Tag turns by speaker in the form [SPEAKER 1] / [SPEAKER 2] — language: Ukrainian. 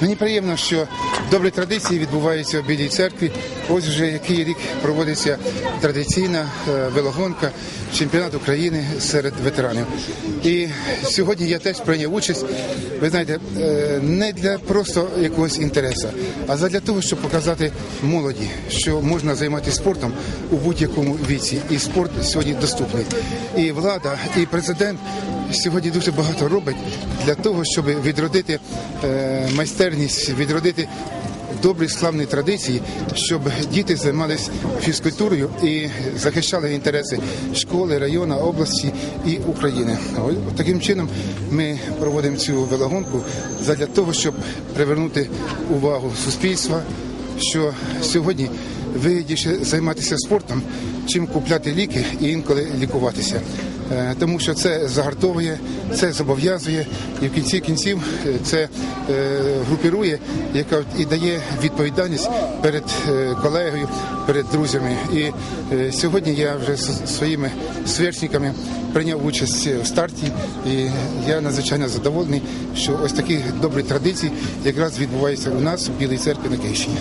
[SPEAKER 1] Мені приємно, що добрі традиції відбуваються в Білій церкві. Ось вже який рік проводиться традиційна е, велогонка, чемпіонат України серед ветеранів. І сьогодні я теж прийняв участь. Ви знаєте, е, не для просто якогось інтересу, а задля того, щоб показати молоді, що можна займатися спортом у будь-якому віці, і спорт сьогодні доступний. І влада, і президент сьогодні дуже багато робить для того, щоб відродити е, майстерність, відродити добрі славні традиції, щоб діти займалися фізкультурою і захищали інтереси школи, району, області і України. Таким чином ми проводимо цю велогонку для того, щоб привернути увагу суспільства, що сьогодні вигідніше займатися спортом, чим купляти ліки і інколи лікуватися. Е, Тому що це загартовує, це зобов'язує, і в кінці кінців е, це е, групірує, яка і дає відповідальність перед колегою, перед друзями. І сьогодні я вже з своїми сверстниками прийняв участь в старті, і я надзвичайно задоволений, що ось такі добрі традиції якраз відбуваються у нас в Білій церкві на Київщині.